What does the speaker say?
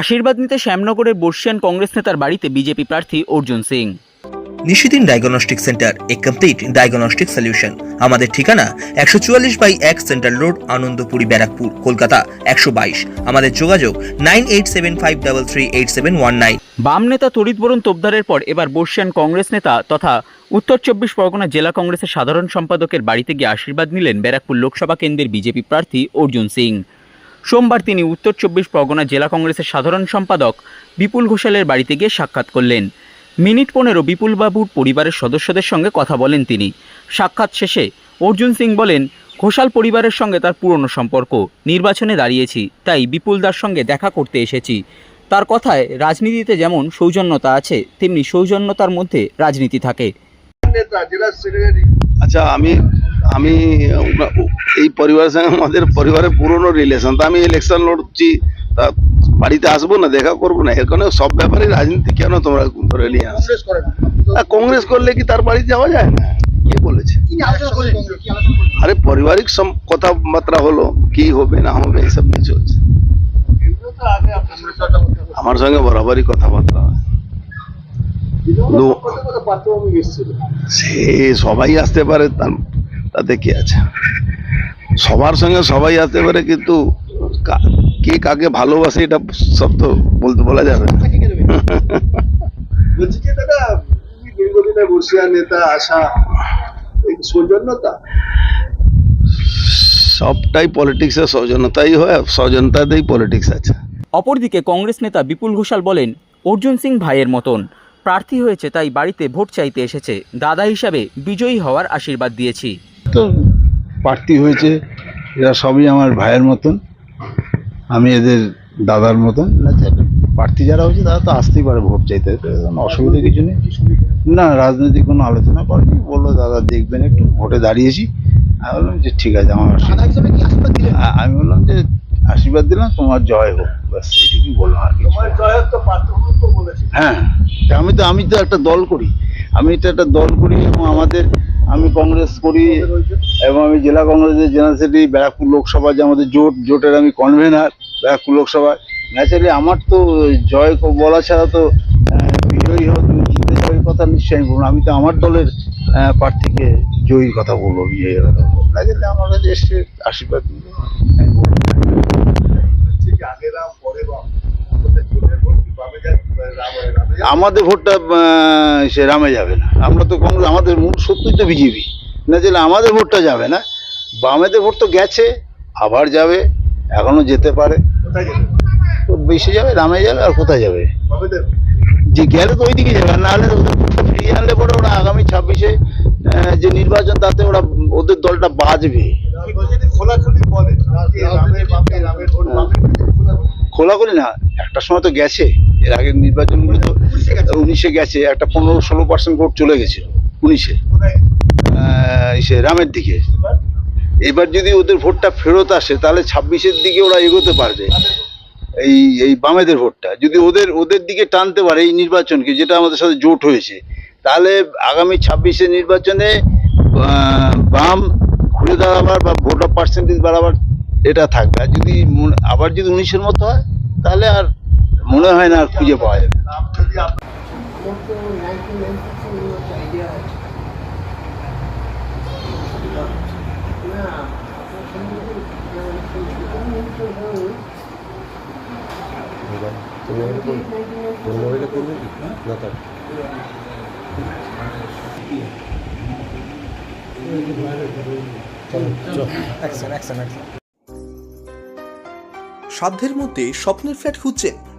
আশীর্বাদ নিতে শ্যামনগরের বর্ষিয়ান কংগ্রেস নেতার বাড়িতে বিজেপি প্রার্থী অর্জুন সিং। নিশিদিন ডায়াগনস্টিক সেন্টার এ কমপ্লিট ডায়াগনস্টিক সলিউশন। আমাদের ঠিকানা একশো চুয়াল্লিশ বাই এক সেন্ট্রাল রোড আনন্দপুরি ব্যারাকপুর কলকাতা একশো বাইশ। আমাদের যোগাযোগ nine eight seven five double three eight seven one nine. বাম নেতা তড়িৎ বরণ তোপদারের পর এবার বর্ষিয়ান কংগ্রেস নেতা তথা উত্তর চব্বিশ পরগনা জেলা কংগ্রেসের সাধারণ সম্পাদকের বাড়িতে গিয়ে আশীর্বাদ নিলেন ব্যারাকপুর লোকসভা কেন্দ্রের বিজেপি প্রার্থী অর্জুন সিং। সোমবার তিনি উত্তর চব্বিশ পরগনা জেলা কংগ্রেসের সাধারণ সম্পাদক বিপুল ঘোষালের বাড়িতে গিয়ে সাক্ষাৎ করলেন। মিনিট পনেরো বিপুলবাবুর পরিবারের সদস্যদের সঙ্গে কথা বলেন তিনি। সাক্ষাৎ শেষে অর্জুন সিং বলেন, ঘোষাল পরিবারের সঙ্গে তার পুরনো সম্পর্ক। নির্বাচনে দাঁড়িয়েছি, তাই বিপুলদার সঙ্গে দেখা করতে এসেছি। তার কথায় রাজনীতিতে যেমন সৌজন্যতা আছে, তেমনি সৌজন্যতার মধ্যে রাজনীতি থাকে। আচ্ছা আমি আমি এই পরিবারের সঙ্গে আমাদের পরিবারের পুরনো রিলেশন তা আমি ইলেকশন লড়ছি তা বাড়িতে আসব না দেখা করব না। এখানে সব ব্যাপারে রাজনীতি কেন তোমরা ধরে নিয়ে আসো কংগ্রেস করলে কি তার বাড়ি যাওয়া যায় না? কে বলেছে? আরে পারিবারিক কথাবার্তা হলো কি হবে না হবে এইসব নিয়ে চলছে। আমার সঙ্গে বরাবরই কথাবার্তা হয়। সে সবাই আসতে পারে তার তাতে কি আছে? সবার সঙ্গে সবাই আসতে পারে কিন্তু কে কাকে ভালোবাসে এটা সব তো বলতে বলা যাবে? বলছি যে দাদা নেতা আশা সৌজন্যতা? সবটাই পলিটিক্সের সৌজন্যতাই হয় সৌজন্যতাতেই পলিটিক্স আছে। অপরদিকে কংগ্রেস নেতা বিপুল ঘোষাল বলেন অর্জুন সিং ভাইয়ের মতন। প্রার্থী হয়েছে তাই বাড়িতে ভোট চাইতে এসেছে। দাদা হিসাবে বিজয়ী হওয়ার আশীর্বাদ দিয়েছি। তো প্রার্থী হয়েছে এরা সবই আমার ভাইয়ের মতন। আমি এদের দাদার মতন। প্রার্থী যারা হয়েছে তারা তো আসতেই পারে ভোট চাইতে অসুবিধা কিছু নেই। না রাজনৈতিক কোনো আলোচনা করেনি বলল দাদা দেখবেন একটু ভোটে দাঁড়িয়েছি। আমি বললাম যে ঠিক আছে আমার কি আমি বললাম যে আশীর্বাদ দিলাম তোমার জয় হোক। ব্যাস এইটুকুই বললাম আর বলেছে। হ্যাঁ আমি তো আমি তো একটা দল করি। আমি তো একটা দল করি এবং আমাদের আমি কংগ্রেস করি এবং আমি জেলা কংগ্রেসের জেনারেল সেক্রেটারি, ব্যারাকপুর লোকসভা যে আমাদের জোট, জোটের আমি কনভেনার ব্যারাকপুর লোকসভায়। ন্যাচারালি আমার তো জয় বলা ছাড়া তো বিজয়ী তুমি জিতে যাওয়ার কথা নিশ্চয়ই আমি বলব। আমি তো আমার দলের প্রার্থীকে জয়ীর কথা বলব বিজয়ীর কথা বলব। ন্যাচারালি আমার কাছে এসে আশীর্বাদ। পরে আমাদের ভোটটা সে রামে যাবে না। আমরা তো কংগ্রেস আমাদের মূল সত্যই তো বিজেপি। না যে আমাদের ভোটটা যাবে না। বামেদের ভোট তো গেছে আবার যাবে এখনও যেতে পারে। বেশি যাবে রামে যাবে আর কোথায় যাবে? যে গেলে তো ওইদিকে যাবে না হলে ফিরিয়ে আনলে পরে ওরা আগামী ছাব্বিশে যে নির্বাচন তাতে ওরা ওদের দলটা বাঁচবে। যদি খোলাখুলি বলে যে রামের বামে রামের ভোট বামে খোলাখুলি খোলাখুলি না একটা সময় তো গেছে। এর আগের নির্বাচনগুলো তো উনিশে গেছে। একটা পনেরো ষোলো পার্সেন্ট ভোট চলে গেছে উনিশে। ইসে রামের দিকে। এবার? যদি ওদের ভোটটা ফেরত আসে তাহলে ছাব্বিশের দিকে ওরা এগোতে পারবে। এই এই বামেদের ভোটটা। যদি ওদের ওদের দিকে টানতে পারে এই নির্বাচনকে যেটা আমাদের সাথে জোট হয়েছে তাহলে আগামী ছাব্বিশের নির্বাচনে বাম ঘুরে দাঁড়াবার বা ভোটার পার্সেন্টেজ বাড়াবার এটা থাকবে। আর যদি আবার যদি উনিশের মতো হয় তাহলে আর মনে হয় না খুঁজে পাওয়া যাবে। সাধ্যের মধ্যে স্বপ্নের ফ্ল্যাট খুঁজছেন।